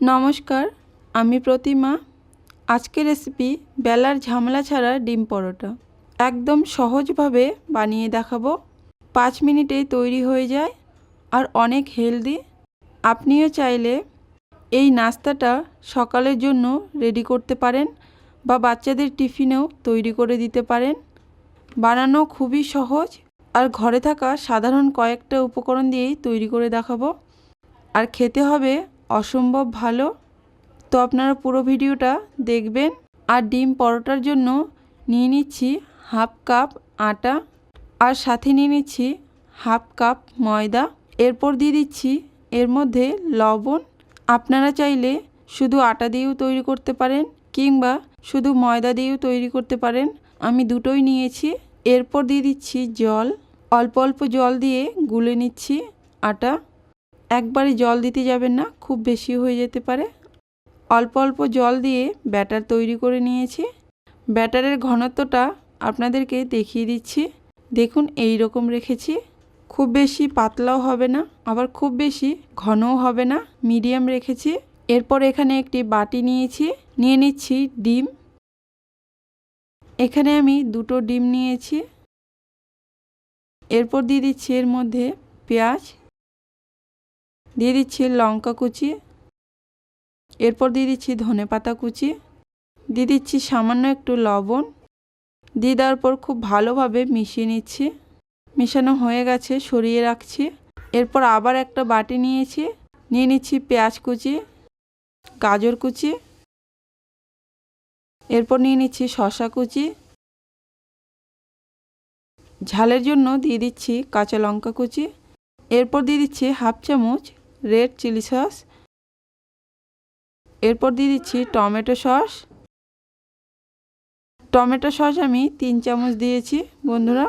নমস্কার, আমি প্রতিমা। আজকের রেসিপি বেলার ঝামেলা ছাড়া ডিম পরোটা। একদম সহজভাবে বানিয়ে দেখাবো। পাঁচ মিনিটেই তৈরি হয়ে যায় আর অনেক হেলদি। আপনিও চাইলে এই নাস্তাটা সকালের জন্য রেডি করতে পারেন বা বাচ্চাদের টিফিনেও তৈরি করে দিতে পারেন। বানানো খুবই সহজ আর ঘরে থাকা সাধারণ কয়েকটা উপকরণ দিয়েই তৈরি করে দেখাবো। আর খেতে হবে অসম্ভব ভালো। তো আপনারা পুরো ভিডিওটা দেখবেন। আর ডিম পরোটার জন্য নিয়ে নিচ্ছি হাফ কাপ আটা। আর সাথে নিয়ে নিচ্ছি হাফ কাপ ময়দা। এরপর দিয়ে দিচ্ছি এর মধ্যে লবণ। আপনারা চাইলে শুধু আটা দিয়েও তৈরি করতে পারেন কিংবা শুধু ময়দা দিয়েও তৈরি করতে পারেন। আমি দুটোই নিয়েছি। এরপর দিয়ে দিচ্ছি জল। অল্প অল্প জল দিয়ে গুলে নিচ্ছি আটা। একবারে জল দিতে যাবেন না, খুব বেশি হয়ে যেতে পারে। অল্প অল্প জল দিয়ে ব্যাটার তৈরি করে নিয়েছি। ব্যাটারের ঘনত্বটা আপনাদেরকে দেখিয়ে দিচ্ছি। দেখুন এই রকম রেখেছি। খুব বেশি পাতলাও হবে না, আবার খুব বেশি ঘনও হবে না, মিডিয়াম রেখেছি। এরপর এখানে একটি বাটি নিয়েছি, নিয়ে নিচ্ছি ডিম। এখানে আমি দুটো ডিম নিয়েছি। এরপর দিয়ে দিচ্ছি এর মধ্যে পেঁয়াজ দিয়ে দিচ্ছি লঙ্কা কুচি, এরপর দিয়ে দিচ্ছি ধনে পাতা কুচি, দিয়ে দিচ্ছি সামান্য একটু লবণ, দিয়ে দেওয়ার পর খুব ভালোভাবে মিশিয়ে নিচ্ছি। মেশানো হয়ে গেছে, সরিয়ে রাখছি। এরপর আবার একটা বাটি নিয়েছি, নিয়ে নিচ্ছি পেঁয়াজ কুচি, গাজর কুচি, এরপর নিয়ে নিচ্ছি শশা কুচি। ঝালের জন্য দিয়ে দিচ্ছি কাঁচা লঙ্কা কুচি, এরপর দিয়ে দিচ্ছি হাফ চামচ রেড চিলি সস। এরপর দিয়ে দিচ্ছি টমেটো সস। টমেটো সস আমি তিন চামচ দিয়েছি, বন্ধুরা।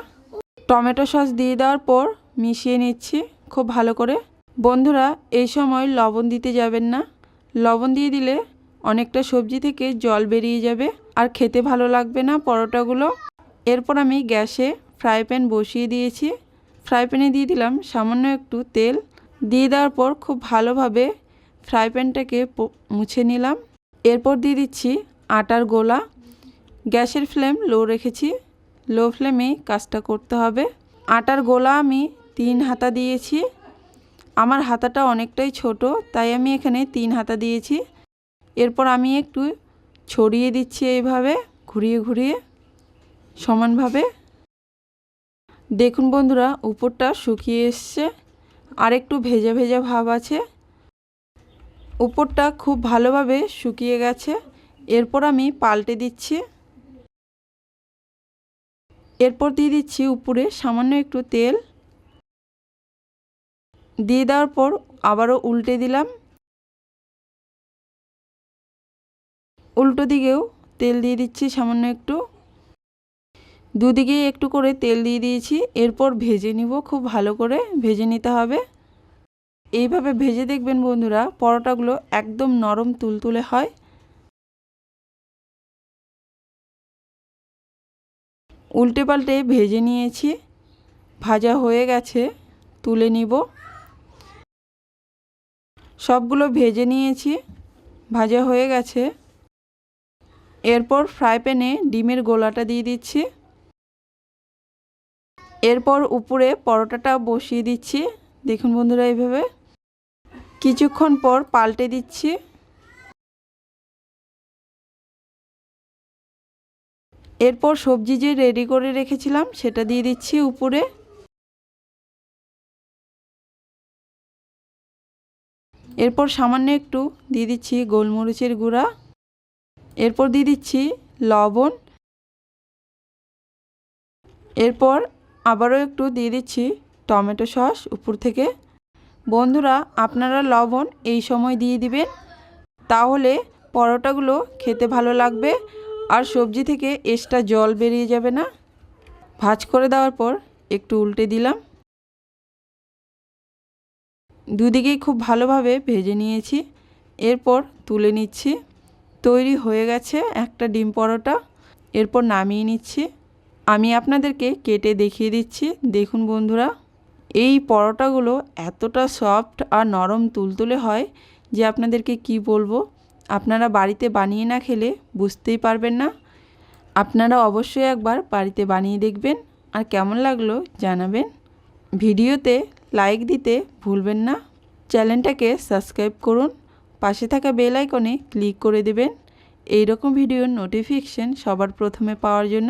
টমেটো সস দিয়ে দেওয়ার পর মিশিয়ে নিচ্ছি খুব ভালো করে। বন্ধুরা, এই সময় লবণ দিতে যাবেন না। লবণ দিয়ে দিলে অনেকটা সবজি থেকে জল বেরিয়ে যাবে আর খেতে ভালো লাগবে না পরোটাগুলো। এরপর আমি গ্যাসে ফ্রাই প্যান বসিয়ে দিয়েছি। ফ্রাই প্যানে দিয়ে দিলাম সামান্য একটু তেল। দিয়ে দেওয়ার পর খুব ভালোভাবে ফ্রাই প্যানটাকে মুছে নিলাম। এরপর দিয়ে দিচ্ছি আটার গোলা। গ্যাসের ফ্লেম লো রেখেছি। লো ফ্লেমে কাজটা করতে হবে। আটার গোলা আমি তিন হাতা দিয়েছি। আমার হাতাটা অনেকটাই ছোট, তাই আমি এখানে তিন হাতা দিয়েছি। এরপর আমি একটু ছড়িয়ে দিচ্ছি এইভাবে, ঘুরিয়ে ঘুরিয়ে, সমানভাবে। দেখুন বন্ধুরা, উপরটা শুকিয়ে এসছে। আর একটু ভেজা ভেজা ভাব আছে। উপরটা খুব ভালোভাবে শুকিয়ে গেছে। এরপর আমি পাল্টে দিচ্ছি। এরপর দিয়ে দিচ্ছি উপরে সামান্য একটু তেল। দিয়ে দেওয়ার পর আবারও উল্টে দিলাম। উল্টো দিকেও তেল দিয়ে দিচ্ছি সামান্য একটু। দুদিকেই একটু করে তেল দিয়ে দিয়েছি, এরপর ভেজে নিব, খুব ভালো করে ভেজে নিতে হবে। এইভাবে ভেজে দেখবেন বন্ধুরা, পরোটাগুলো একদম নরম তুলতুলে হয়। উল্টে পাল্টে ভেজে নিয়েছি, ভাজা হয়ে গেছে, তুলে নিব। সবগুলো ভেজে নিয়েছি, ভাজা হয়ে গেছে। এরপর ফ্রাই প্যানে ডিমের গোলাটা দিয়ে দিচ্ছি। এরপর উপরে পরোটাটা বসিয়ে দিচ্ছি। দেখুন বন্ধুরা এইভাবে। কিছুক্ষণ পর পাল্টে দিচ্ছি। এরপর সবজি যে রেডি করে রেখেছিলাম, সেটা দিয়ে দিচ্ছি উপরে। এরপর সামান্য একটু দিয়ে দিচ্ছি গোলমরিচের গুঁড়া। এরপর দিয়ে দিচ্ছি লবণ। এরপর আবারও একটু দিয়ে দিচ্ছি টমেটো সস উপর থেকে। বন্ধুরা, আপনারা লবণ এই সময় দিয়ে দিবেন, তাহলে পরোটাগুলো খেতে ভালো লাগবে আর সবজি থেকে এক্সট্রা জল বেরিয়ে যাবে না। ভাজ করে দেওয়ার পর একটু উল্টে দিলাম। দুদিকেই খুব ভালোভাবে ভেজে নিয়েছি। এরপর তুলে নিচ্ছি। তৈরি হয়ে গেছে একটা ডিম পরোটা। এরপর নামিয়ে নিচ্ছি। আমি আপনাদেরকে কেটে দেখিয়ে দিচ্ছি। দেখুন বন্ধুরা, এই পরোটাগুলো এতটা সফট আর নরম তুলতুলে হয় যে আপনাদেরকে কি বলব? আপনারা বাড়িতে বানিয়ে না খেলে বুঝতেই পারবেন না। আপনারা অবশ্যই একবার বাড়িতে বানিয়ে দেখবেন আর কেমন লাগল জানাবেন। ভিডিওতে লাইক দিতে ভুলবেন না। চ্যানেলটাকে সাবস্ক্রাইব করুন। পাশে থাকা বেল আইকনে ক্লিক করে দেবেন। এই রকম ভিডিওর নোটিফিকেশন সবার প্রথমে পাওয়ার জন্য